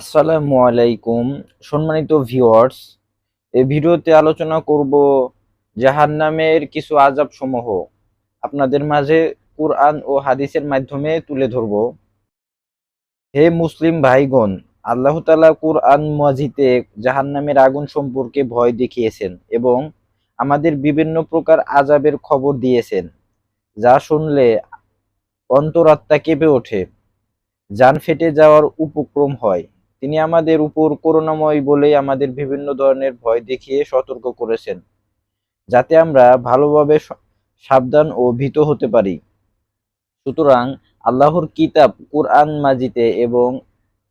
আসসালামু আলাইকুম, সম্মানিত ভিউয়ার্স এই ভিডিওতে আলোচনা করব জাহান্নামের কিছু আজাব সমূহ আপনাদের মাঝে কুরআন ও হাদিসের মাধ্যমে তুলে ধরব। হে মুসলিম ভাইগণ, আল্লাহ তাআলা কুরআন মাজিদে জাহান্নামের আগুন সম্পর্কে ভয় দেখিয়েছেন এবং আমাদের বিভিন্ন প্রকার আজাবের খবর দিয়েছেন, যা শুনলে অন্তরাত্মা কেঁপে ওঠে, যান ফেটে যাওয়ার উপক্রম হয়। তিনি আমাদের উপর করুণাময় বলে আমাদের বিভিন্ন ধরনের ভয় দেখিয়ে সতর্ক করেছেন, যাতে আমরা ভালোভাবে সাবধান ও ভীত হতে পারি। সুতরাং আল্লাহর কিতাব, কুরআন মাজিতে এবং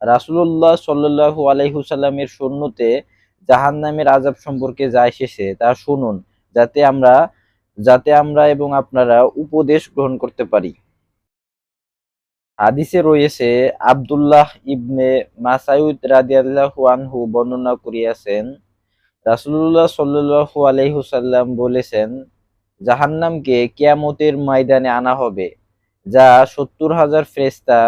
রাসুল্লাহ সাল্লাল্লাহু আলাইহি সৈন্যতে সুন্নতে জাহান্নামের আযাব সম্পর্কে যা এসেছে তা শুনুন, যাতে আমরা যাতে আমরা এবং আপনারা উপদেশ গ্রহণ করতে পারি। হাদিসে রয়েছে, আব্দুল্লাহ ইবনে মাসাউদ রাদিয়াল্লাহু বর্ণনা করিয়াছেন, রাসূলুল্লাহ সাল্লাল্লাহু আলাইহি সাল্লাম বলেছেন, জাহান্নামকে কিয়ামতের ময়দানে আনা হবে, যা সত্তর হাজার ফেরেশতা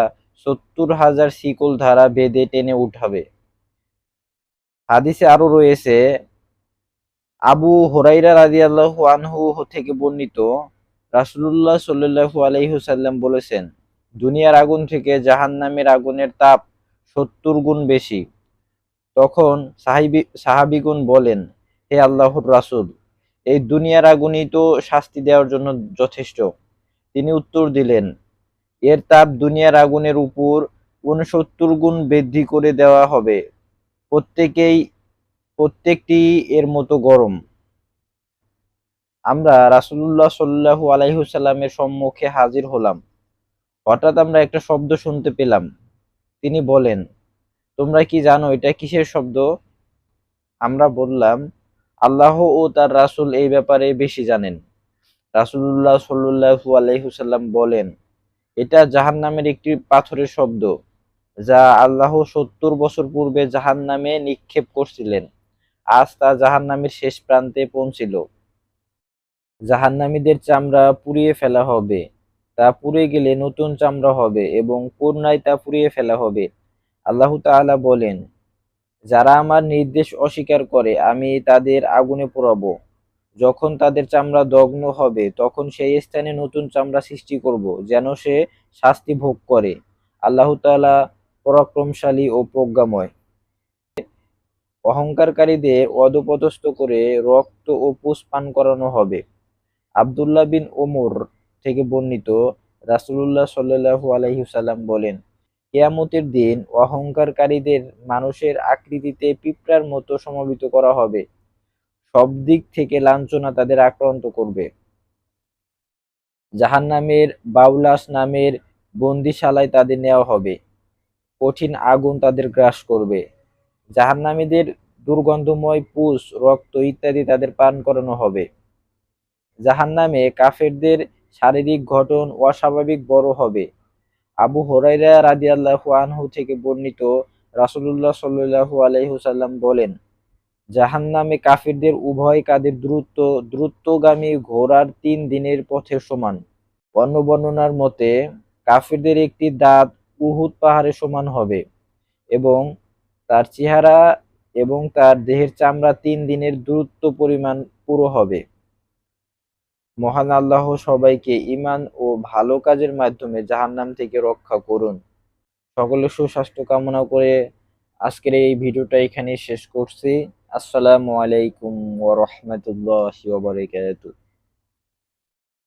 সত্তর হাজার শিকল ধারা বেঁধে টেনে উঠাবে। হাদিসে আরও রয়েছে, আবু হুরাইরা রাদিয়াল্লাহু আনহু থেকে বর্ণিত, রাসূলুল্লাহ সাল্লাল্লাহু আলাইহি সাল্লাম বলেছেন দুনিয়ার আগুন থেকে জাহান্নামের আগুনের তাপ সত্তর গুণ বেশি। তখন সাহাবি সাহাবিগুন বলেন, হে আল্লাহর রাসূল, এই দুনিয়ার আগুনই তো শাস্তি দেওয়ার জন্য যথেষ্ট। তিনি উত্তর দিলেন, এর তাপ দুনিয়ার আগুনের উপর উনসত্তর গুণ বৃদ্ধি করে দেওয়া হবে। প্রত্যেকেই, প্রত্যেকটি এর মতো গরম। আমরা রাসূলুল্লাহ সাল্লাল্লাহু আলাইহি সাল্লামের সম্মুখে হাজির হলাম। হঠাৎ আমরা একটা শব্দ শুনতে পেলাম। তিনি বলেন, তোমরা কি জানো এটা কিসের শব্দ? আমরা বললাম, আল্লাহ ও তার রাসূল এই ব্যাপারে বেশি জানেন। রাসুল্লাহ সাল্লাল্লাহু আলাইহি বলেন, এটা জাহান্নামের একটি পাথরের শব্দ, যা আল্লাহ সত্তর বছর পূর্বে জাহান্নামে নিক্ষেপ করছিলেন। আজ তা জাহান্নামের শেষ প্রান্তে পৌঁছিল। জাহান্নামীদের চামড়া পুড়িয়ে ফেলা হবে। তা পুড়ে গেলে নতুন চামড়া হবে এবং পুনরায় তা পুড়িয়ে ফেলা হবে। আল্লাহ তাআলা বলেন, যারা আমার নির্দেশ অস্বীকার করে, আমি তাদের আগুনে পোড়াবো। যখন তাদের চামড়া দগ্ন হবে, তখন সেই স্থানে নতুন চামড়া সৃষ্টি করব, যেন সে শাস্তি ভোগ করে। আল্লাহ তাআলা পরাক্রমশালী ও প্রজ্ঞাময়। অহংকারকারীদের অধপতস্থ করে রক্ত ও পুষ পান করানো হবে। আব্দুল্লাহ বিন ওমর থেকে বর্ণিত রাসূলুল্লাহ সাল্লাল্লাহু আলাইহি সাল্লাম বলেন, কেয়ামতের দিন অহংকারকারীদের মানুষের আকৃতিতে পিঁপড়ার মতো সমাবেত করা হবে। সব দিক থেকে লাঞ্ছনা তাদের আক্রান্ত করবে। জাহান্নামের বাউলাস নামের বন্দিশালায় তাদের নেওয়া হবে। কঠিন আগুন তাদের গ্রাস করবে। জাহান্নামীদের দুর্গন্ধময় পুষ, রক্ত ইত্যাদি তাদের পান করানো হবে। জাহান্নামে কাফেরদের শারীরিক গঠন অস্বাভাবিক বড় হবে। আবু হরাইরা রাদিয়াল্লাহু আনহু থেকে বর্ণিত রাসূলুল্লাহ সাল্লাল্লাহু আলাইহি সাল্লাম বলেন, জাহান্নামে কাফিরদের উভয় কাদের দ্রুত দ্রুতগামী ঘোড়ার তিন দিনের পথের সমান। অন্য বর্ণনার মতে, কাফিরদের একটি দাঁত উহুদ পাহাড়ের সমান হবে এবং তার চেহারা এবং তার দেহের চামড়া তিন দিনের দূরত্ব পরিমাণ পুরো হবে। মহান আল্লাহ সবাইকে ইমান ও ভালো কাজের মাধ্যমে জাহান্নাম থেকে রক্ষা করুন। সকলের সুস্বাস্থ্য কামনা করে আজকের এই ভিডিওটা এখানে শেষ করছি। আসসালামু আলাইকুম ওরহমতুল্লাহ বারাকাতুহু।